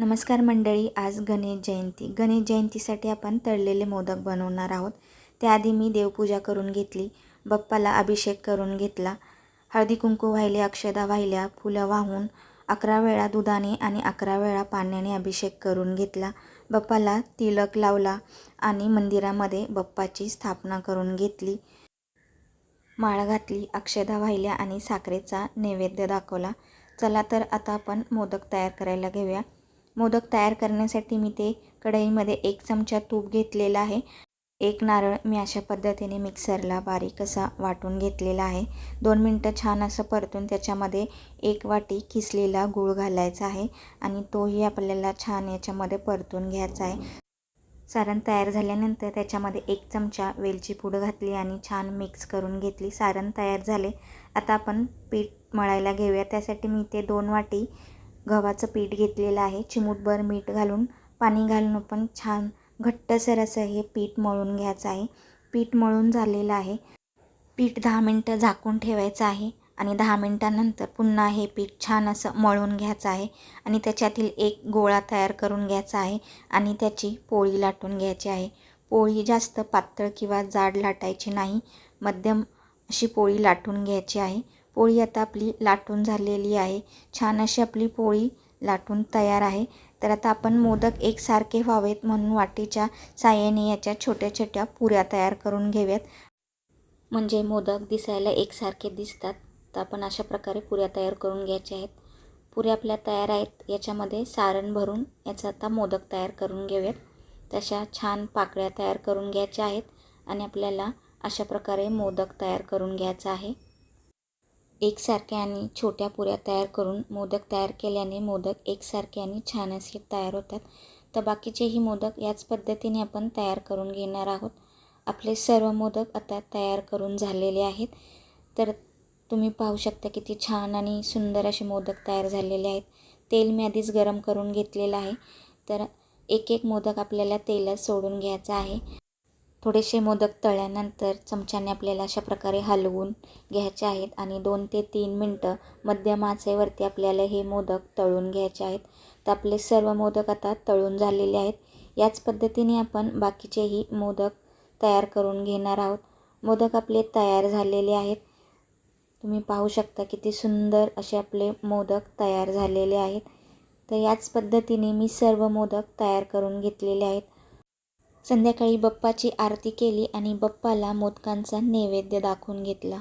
नमस्कार मंडळी आज गणेश जयंती. गणेश जयंतीसाठी आपण तळलेले मोदक बनवणार आहोत. त्याआधी मी देवपूजा करून घेतली बाप्पाला अभिषेक करून घेतला हळदी कुंकू वाहिले अक्षदा वाहिल्या फुलं वाहून अकरा वेळा दुधाने आणि अकरा वेळा पाण्याने अभिषेक करून घेतला. बाप्पाला तिलक लावला आणि मंदिरामध्ये बाप्पाची स्थापना करून घेतली. माळ घातली अक्षदा वाहिल्या आणि साखरेचा नैवेद्य दाखवला. चला तर आता आपण मोदक तयार करायला घेऊया. मोदक तयार करण्यासाठी मी ते कढईमध्ये एक चमचा तूप घेतलेला आहे. एक नारळ मी अशा पद्धतीने मिक्सरला बारीक असा वाटून घेतलेला आहे. दोन मिनटं छान असं परतून त्याच्यामध्ये एक वाटी किसलेला गूळ घालायचा आहे आणि तोही आपल्याला छान याच्यामध्ये परतून घ्यायचा आहे. सारण तयार झाल्यानंतर त्याच्यामध्ये एक चमचा वेलची पूड घातली आणि छान मिक्स करून घेतली. सारण तयार झाले. आता आपण पीठ मळायला घेऊया. त्यासाठी मी ते दोन वाटी गव्हाचं पीठ घेतलेलं आहे. चिमूटभर मीठ घालून पाणी घालून पण छान घट्टसर असं हे पीठ मळून घ्यायचं आहे. पीठ मळून झालेलं आहे. पीठ दहा मिनटं झाकून ठेवायचं आहे आणि दहा मिनटानंतर पुन्हा हे पीठ छान असं मळून घ्यायचं आहे आणि त्याच्यातील एक गोळा तयार करून घ्यायचा आहे आणि त्याची पोळी लाटून घ्यायची आहे. पोळी जास्त पातळ किंवा जाड लाटायची नाही. मध्यम अशी पोळी लाटून घ्यायची आहे. पोळी आता आपली लाटून झालेली आहे. छान अशी आपली पोळी लाटून तयार आहे. तर आता आपण मोदक एकसारखे व्हावेत म्हणून वाटीच्या साह्याने याच्या छोट्या छोट्या पुऱ्या तयार करून घेऊयात. म्हणजे मोदक दिसायला एकसारखे दिसतात. तर आपण अशा प्रकारे पुऱ्या तयार करून घ्यायच्या आहेत. पुऱ्या आपल्या तयार आहेत. याच्यामध्ये सारण भरून याचा आता मोदक तयार करून घेऊयात. तशा छान पाकळ्या तयार करून घ्यायच्या आहेत. आणि आपल्याला अशा प्रकारे मोदक तयार करून घ्यायचा आहे. एकसारख्या आणि छोट्या पुऱ्या तयार करून मोदक तयार केल्याने मोदक एकसारखे आणि छान असे तयार होतात. तर बाकीचेही मोदक याच पद्धतीने आपण तयार करून घेणार आहोत. आपले सर्व मोदक आता तयार करून झालेले आहेत. तर तुम्ही पाहू शकता किती छान आणि सुंदर असे मोदक तयार झालेले आहेत. तेल मी आधीच गरम करून घेतलेलं आहे. तर एक एक मोदक आपल्याला तेलात सोडून घ्यायचा आहे. थोडेसे मोदक तळल्यानंतर चमच्याने आपल्याला अशा प्रकारे हलवून घ्यायचे आहेत आणि दोन ते तीन मिनटं मध्यम आचेवरती आपल्याला हे मोदक तळून घ्यायचे आहेत. तर आपले सर्व मोदक आता तळून झालेले आहेत. याच पद्धतीने आपण बाकीचेही मोदक तयार करून घेणार आहोत. मोदक आपले तयार झालेले आहेत. तुम्ही पाहू शकता किती सुंदर असे आपले मोदक तयार झालेले आहेत. तर याच पद्धतीने मी सर्व मोदक तयार करून घेतलेले आहेत. संध्याकाळी बप्पाची आरती केली आणि बप्पाला मोदकांचा नैवेद्य दाखवून घेतला.